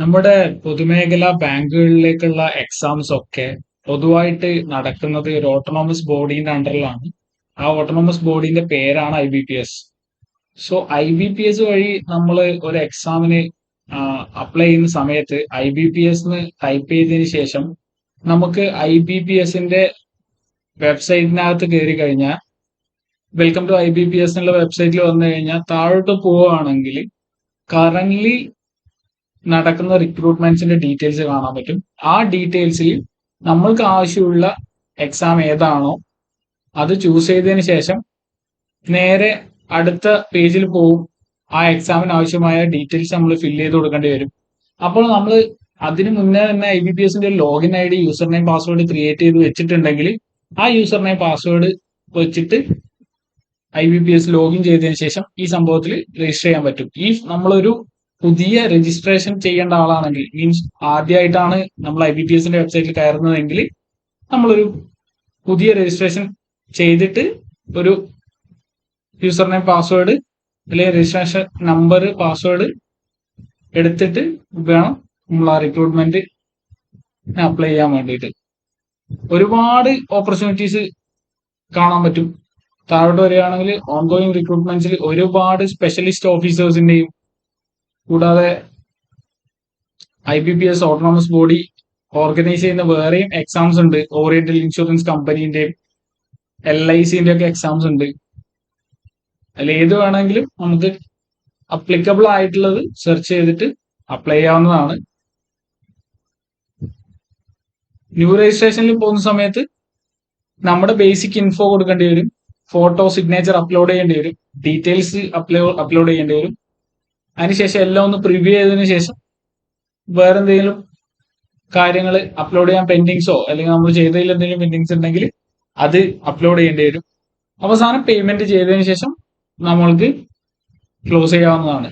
നമ്മുടെ പൊതുമേഖലാ ബാങ്കുകളിലേക്കുള്ള എക്സാംസ് ഒക്കെ പൊതുവായിട്ട് നടക്കുന്നത് ഒരു ഓട്ടോണോമസ് ബോഡീന്റെ അണ്ടറിലാണ് ആ ഓട്ടോണോമസ് ബോഡീന്റെ പേരാണ് I B P S so I B P S വഴി നമ്മൾ ഒരു എക്സാമിന് അപ്ലൈ ചെയ്യുന്ന സമയത്ത് I B P S type ചെയ്തതിന് ശേഷം നമുക്ക് ഐ ബി പി എസിന്റെ വെബ്സൈറ്റിനകത്ത് കയറി കഴിഞ്ഞാൽ welcome to I B P S എന്നുള്ള വെബ്സൈറ്റിൽ വന്നു കഴിഞ്ഞാൽ താഴോട്ട് പോവുകയാണെങ്കിൽ കറന്റ് നടക്കുന്ന റിക്രൂട്ട്മെന്റ്സിന്റെ ഡീറ്റെയിൽസ് കാണാൻ പറ്റും. ആ ഡീറ്റെയിൽസിൽ നമ്മൾക്ക് ആവശ്യമുള്ള എക്സാം ഏതാണോ അത് ചൂസ് ചെയ്തതിന് ശേഷം നേരെ അടുത്ത പേജിൽ പോവും. ആ എക്സാമിന് ആവശ്യമായ ഡീറ്റെയിൽസ് നമ്മൾ ഫില്ല് ചെയ്ത് കൊടുക്കേണ്ടി വരും. അപ്പോൾ നമ്മൾ അതിന് മുന്നേ തന്നെ ഐ ബി പി എസിന്റെ login I D user name password create ചെയ്ത് വെച്ചിട്ടുണ്ടെങ്കിൽ ആ യൂസർ നെയിം പാസ്വേഡ് വെച്ചിട്ട് I B P S login ചെയ്തതിന് ശേഷം ഈ സംഭവത്തിൽ രജിസ്റ്റർ ചെയ്യാൻ പറ്റും. ഈ നമ്മളൊരു പുതിയ രജിസ്ട്രേഷൻ ചെയ്യേണ്ട ആളാണെങ്കിൽ മീൻസ് ആദ്യമായിട്ടാണ് നമ്മൾ ഐ ബി പി എസിന്റെ വെബ്സൈറ്റിൽ കയറുന്നതെങ്കിൽ നമ്മളൊരു പുതിയ രജിസ്ട്രേഷൻ ചെയ്തിട്ട് ഒരു യൂസർ നെയിം പാസ്വേഡ് അല്ലെങ്കിൽ രജിസ്ട്രേഷൻ നമ്പർ പാസ്വേഡ് എടുത്തിട്ട് വേണം നമ്മൾ ആ റിക്രൂട്ട്മെന്റ് അപ്ലൈ ചെയ്യാൻ വേണ്ടിയിട്ട്. ഒരുപാട് ഓപ്പർച്യൂണിറ്റീസ് കാണാൻ പറ്റും. താഴോട്ട് വരികയാണെങ്കിൽ ഓൺഗോയിങ് റിക്രൂട്ട്മെന്റ്സിൽ ഒരുപാട് സ്പെഷ്യലിസ്റ്റ് ഓഫീസേഴ്സിന്റെയും കൂടാതെ I B P S autonomous body organise ചെയ്യുന്ന വേറെയും എക്സാംസ് ഉണ്ട്. ഓറിയന്റൽ ഇൻഷുറൻസ് കമ്പനീന്റെയും എൽ ഐ സിന്റെ ഒക്കെ എക്സാംസ് ഉണ്ട്. അതിൽ ഏത് വേണമെങ്കിലും നമുക്ക് അപ്ലിക്കബിൾ ആയിട്ടുള്ളത് സെർച്ച് ചെയ്തിട്ട് അപ്ലൈ ചെയ്യാവുന്നതാണ്. ന്യൂ രജിസ്ട്രേഷനിൽ പോകുന്ന സമയത്ത് നമ്മുടെ ബേസിക് ഇൻഫോ കൊടുക്കേണ്ടി വരും. ഫോട്ടോ സിഗ്നേച്ചർ അപ്ലോഡ് ചെയ്യേണ്ടി വരും. ഡീറ്റെയിൽസ് അപ്ലോ അപ്ലോഡ് ചെയ്യേണ്ടി വരും. അതിനുശേഷം എല്ലാം ഒന്ന് പ്രിവ്യൂ ചെയ്തതിനു ശേഷം വേറെന്തെങ്കിലും കാര്യങ്ങൾ അപ്ലോഡ് ചെയ്യാൻ പെൻഡിങ്സോ അല്ലെങ്കിൽ നമ്മൾ ചെയ്തതിൽ എന്തെങ്കിലും പെൻഡിങ്സ് ഉണ്ടെങ്കിൽ അത് അപ്ലോഡ് ചെയ്യേണ്ടി വരും. അവസാനം പേയ്മെന്റ് ചെയ്തതിനു ശേഷം നമ്മൾക്ക് ക്ലോസ് ചെയ്യാവുന്നതാണ്.